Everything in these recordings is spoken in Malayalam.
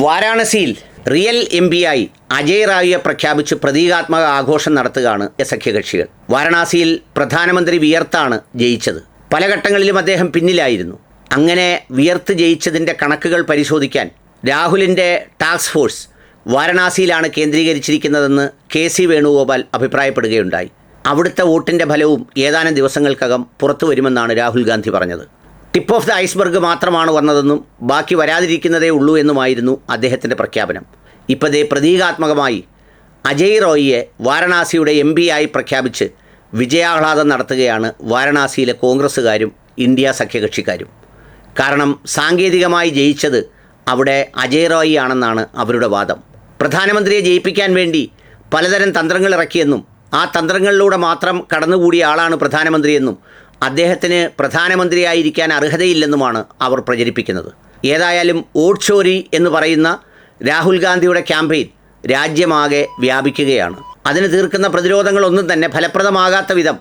വാരാണസിയിൽ റിയൽ എം ആയി അജയ് റായിയെ പ്രഖ്യാപിച്ച് പ്രതീകാത്മക ആഘോഷം നടത്തുകയാണ് സഖ്യകക്ഷികൾ വാരണാസിയിൽ പ്രധാനമന്ത്രി വിയർത്താണ് ജയിച്ചത്. പല ഘട്ടങ്ങളിലും അദ്ദേഹം പിന്നിലായിരുന്നു. അങ്ങനെ വിയർത്ത് ജയിച്ചതിന്റെ കണക്കുകൾ പരിശോധിക്കാൻ രാഹുലിന്റെ ടാസ്ക് ഫോഴ്സ് വാരണാസിയിലാണ് കേന്ദ്രീകരിച്ചിരിക്കുന്നതെന്ന് കെ സി വേണുഗോപാൽ അഭിപ്രായപ്പെടുകയുണ്ടായി. അവിടുത്തെ വോട്ടിന്റെ ഫലവും ഏതാനും ദിവസങ്ങൾക്കകം പുറത്തു വരുമെന്നാണ് രാഹുൽ ഗാന്ധി പറഞ്ഞത്. ടിപ്പ് ഓഫ് ദ ഐസ്ബർഗ് മാത്രമാണ് വന്നതെന്നും ബാക്കി വരാതിരിക്കുന്നതേ ഉള്ളൂ എന്നുമായിരുന്നു അദ്ദേഹത്തിന്റെ പ്രഖ്യാപനം. ഇപ്പതേ പ്രതീകാത്മകമായി അജയ് റോയിയെ വാരണാസിയുടെ എം ആയി പ്രഖ്യാപിച്ച് വിജയാഹ്ലാദം നടത്തുകയാണ് വാരണാസിയിലെ കോൺഗ്രസ്സുകാരും ഇന്ത്യ സഖ്യകക്ഷിക്കാരും. കാരണം സാങ്കേതികമായി ജയിച്ചത് അവിടെ അജയ് റോയി ആണെന്നാണ് അവരുടെ വാദം. പ്രധാനമന്ത്രിയെ ജയിപ്പിക്കാൻ വേണ്ടി പലതരം തന്ത്രങ്ങൾ ഇറക്കിയെന്നും ആ തന്ത്രങ്ങളിലൂടെ മാത്രം കടന്നുകൂടിയ ആളാണ് പ്രധാനമന്ത്രിയെന്നും അദ്ദേഹത്തിന് പ്രധാനമന്ത്രിയായിരിക്കാൻ അർഹതയില്ലെന്നുമാണ് അവർ പ്രചരിപ്പിക്കുന്നത്. ഏതായാലും വോട്ട് ചോരി എന്ന് പറയുന്ന രാഹുൽ ഗാന്ധിയുടെ ക്യാമ്പയിൻ രാജ്യമാകെ വ്യാപിക്കുകയാണ്. അതിന് തീർക്കുന്ന പ്രതിരോധങ്ങളൊന്നും തന്നെ ഫലപ്രദമാകാത്ത വിധം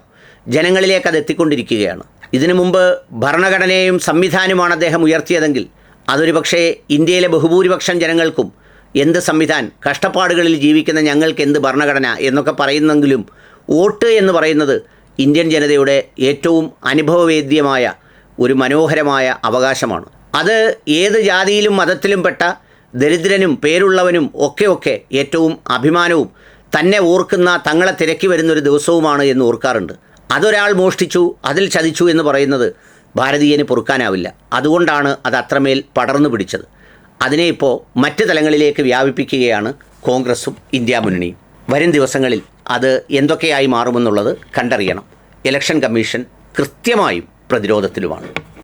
ജനങ്ങളിലേക്ക് അത് എത്തിക്കൊണ്ടിരിക്കുകയാണ്. ഇതിനു മുമ്പ് ഭരണഘടനയും സംവിധാനവുമാണ് അദ്ദേഹം ഉയർത്തിയതെങ്കിൽ അതൊരു പക്ഷേ ഇന്ത്യയിലെ ബഹുഭൂരിപക്ഷം ജനങ്ങൾക്കും എന്ത് സംവിധാൻ കഷ്ടപ്പാടുകളിൽ ജീവിക്കുന്ന ഞങ്ങൾക്ക് എന്ത് ഭരണഘടന എന്നൊക്കെ പറയുന്നെങ്കിലും വോട്ട് എന്ന് പറയുന്നത് ഇന്ത്യൻ ജനതയുടെ ഏറ്റവും അനുഭവവേദ്യമായ ഒരു മനോഹരമായ അവകാശമാണ്. അത് ഏത് ജാതിയിലും മതത്തിലും പെട്ട ദരിദ്രനും പേരുള്ളവനും ഒക്കെ ഒക്കെ ഏറ്റവും അഭിമാനവും തന്നെ ഓർക്കുന്ന തങ്ങളെ തിരക്കി വരുന്നൊരു ദിവസവുമാണ് എന്ന് ഓർക്കാറുണ്ട്. അതൊരാൾ മോഷ്ടിച്ചു അതിൽ ചതിച്ചു എന്ന് പറയുന്നത് ഭാരതീയന് പൊറുക്കാനാവില്ല. അതുകൊണ്ടാണ് അത് അത്രമേൽ പടർന്നു പിടിച്ചത്. അതിനെ ഇപ്പോൾ മറ്റ് തലങ്ങളിലേക്ക് വ്യാപിപ്പിക്കുകയാണ് കോൺഗ്രസും ഇന്ത്യ മുന്നണിയും. വരും ദിവസങ്ങളിൽ അത് എന്തൊക്കെയായി മാറുമെന്നുള്ളത് കണ്ടറിയണം. ഇലക്ഷൻ കമ്മീഷൻ കൃത്യമായും പ്രതിരോധത്തിലുമാണ്.